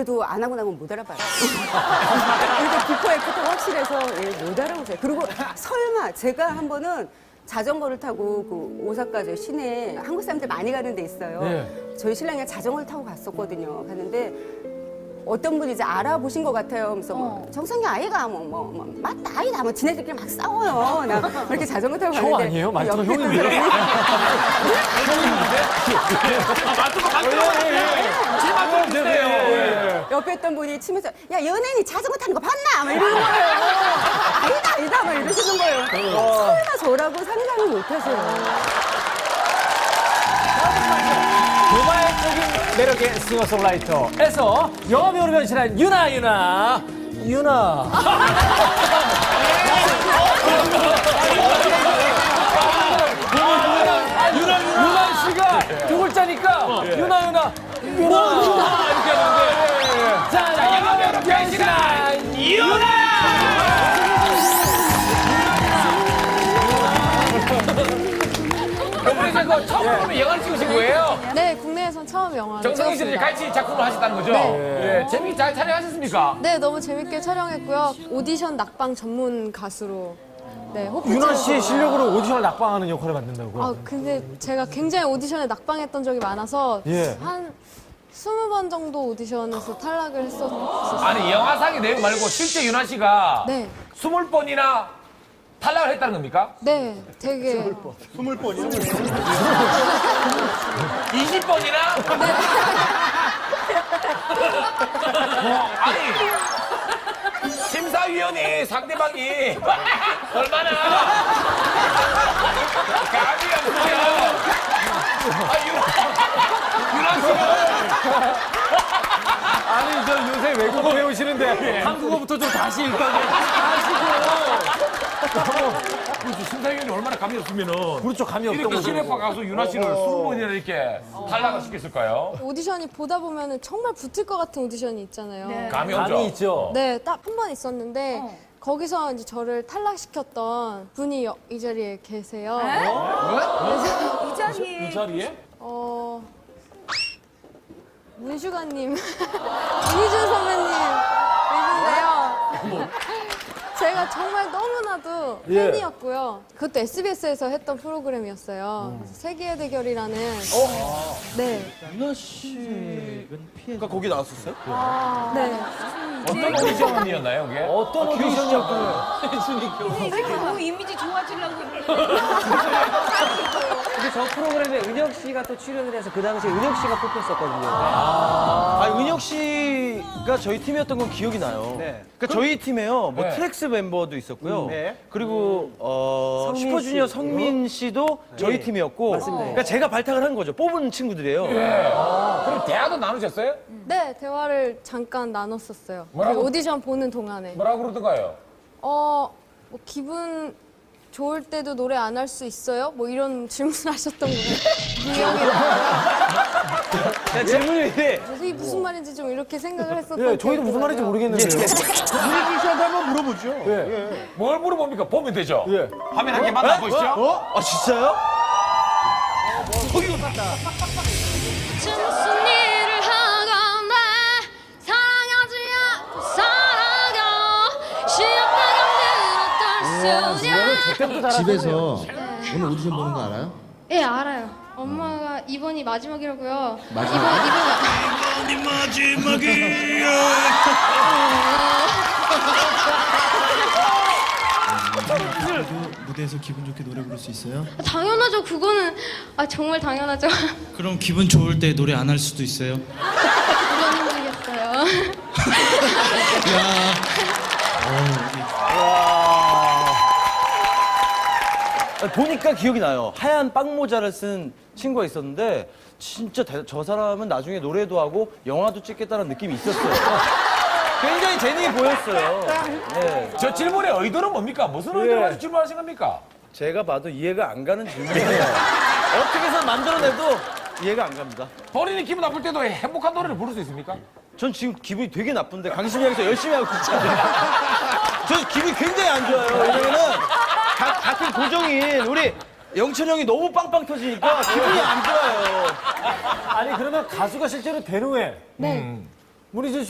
그래도 안 하고 나면 못 알아봐요. 이게 비포 애프터가 확실해서 예, 못 알아보세요. 그리고 설마 제가 한 번은 자전거를 타고 그 오사카 저 시내 한국 사람들 많이 가는 데 있어요. 네. 저희 신랑이 저를 타고 갔었거든요. 갔는데 어떤 분이 이제 알아보신 것 같아요. 그래서 뭐 정상이 아이가 뭐, 뭐, 뭐, 맞다, 아이다. 뭐, 지네들끼리 막 싸워요. 나 이렇게 자전거 타고 형 가는데. 아니에요? 말투가 옆에 형인데요? 맞고 맞고 제 맞고 비슷해요. 옆에 있던 분이 치면서 야 연예인이 자전거 타는 거 봤나? 막 이러는 거예요. 아니다 아니다 막 이러시는 거예요. 설마 저라고 상상을 못하세요. 도발적인 매력의 싱어송라이터에서 영화 배우로 변신한 유나 유나 유나 유나 유나 씨가 두 글자니까 유나 유나 유나 유나 이렇게 하는데 자 영화 배우로 변신한 이번에 그 처음 보면 영화를 찍으신 거예요? 네, 국내에선 처음 영화를 정성희 찍었습니다. 같이 작품을 하셨다는 거죠? 네. 예, 재밌게 잘 촬영하셨습니까? 네, 너무 재밌게 촬영했고요. 오디션 낙방 전문 가수로 네, 호프 유나 씨 채우고. 실력으로 오디션을 낙방하는 역할을 맡는다고 아, 근데 제가 굉장히 오디션에 낙방했던 적이 많아서 예. 한 20번 정도 오디션에서 탈락을 했었어요. 아니 영화상의 내용 말고 실제 윤아 씨가 네. 스물 번이나 탈락을 했다는 겁니까? 네, 되게 20번이나? 어, 아니 심사위원이 상대방이 얼마나 감이 없으세요? 아, 유- 윤아 씨는 아니 외국어 배우시는데 한국어부터 좀 다시 일단 그렇죠. 심사위원이 얼마나 감이 없으면은. 그렇죠. 감이 없던 이렇게 거죠. 시내파 가수 윤아 씨를 스무 번이나 이렇게 탈락을 시켰을까요? 오디션이 보다 보면 정말 붙을 것 같은 오디션이 있잖아요. 감이 없죠. 감이 있죠. 네, 딱 한 번 있었는데 거기서 이제 저를 탈락시켰던 분이 여- 이 자리에 계세요. 이 자리에. 어 문슈가님 문희준 선배님 계신데요. 제가 정말 너무나도 예. 팬이었고요. 그것도 SBS에서 했던 프로그램이었어요. 세계의 대결이라는. 네, 유나 씨가 거기 나왔었어요? 네. 어떤 오디션이었나요, 그게? 어떤 오디션이었길래 너무 이미지 좋아지려고 근데 저 프로그램에 은혁 씨가 또 출연을 해서 그 당시에 은혁 씨가 뽑혔었거든요. 아, 은혁 씨 가 저희 팀이었던 건 기억이 나요. 그러니까 저희 팀에요. 뭐 네. 트랙스 멤버도 있었고요. 네. 그리고 어, 성민 슈퍼주니어 씨. 성민 씨도 저희 예. 팀이었고. 맞습니다. 그러니까 제가 발탁을 한 거죠. 뽑은 친구들이에요. 그럼 대화도 나누셨어요? 네, 대화를 잠깐 나눴었어요. 그 뭐라고? 오디션 보는 동안에. 뭐라고 그러던가요? 어, 뭐 기분 좋을 때도 노래 안 할 수 있어요? 뭐 이런 질문을 하셨던 거예요. 기억이 나요. 질문이 왜? 그래서 이게 무슨 말인지 좀 이렇게 생각을 했었던 예, 저희도 무슨 말인지 기억이 모르겠는데요 문희준 씨한테 한번 물어보죠. 예. 뭘 물어봅니까? 보면 되죠? 예. 화면 한 개 만나 보시죠. 어? 아, 진짜요? 무슨 일을 않고 살아가 수냐 그때부터 집에서 오늘 오디션 보는 거 알아요? 예 알아요 엄마가 이번이 마지막이라고요 마지막? 이번 이번 무대에서 기분 좋게 노래 부를 수 있어요? 당연하죠 그거는 아 정말 당연하죠 그럼 기분 좋을 때 노래 안 할 수도 있어요? 그건 힘들겠어요 보니까 기억이 나요. 하얀 빵 모자를 쓴 친구가 있었는데 진짜 대- 저 사람은 나중에 노래도 하고 영화도 찍겠다는 느낌이 있었어요. 굉장히 재능이 보였어요. 네. 저 질문의 의도는 뭡니까? 무슨 의도로 가지고 질문하신 겁니까? 제가 봐도 이해가 안 가는 질문이에요. 어떻게 해서 만들어내도 이해가 안 갑니다. 본인이 기분 나쁠 때도 행복한 노래를 부를 수 있습니까? 전 지금 기분이 되게 나쁜데 강심이 형에서 열심히 하고 있잖아요. 저 기분이 굉장히 안 좋아요. 왜냐면은 가- 같은 고정인 우리 영철 형이 너무 빵빵 터지니까 기분이 안 좋아요. 아니 그러면 가수가 실제로 된 후에 네. 문희준 씨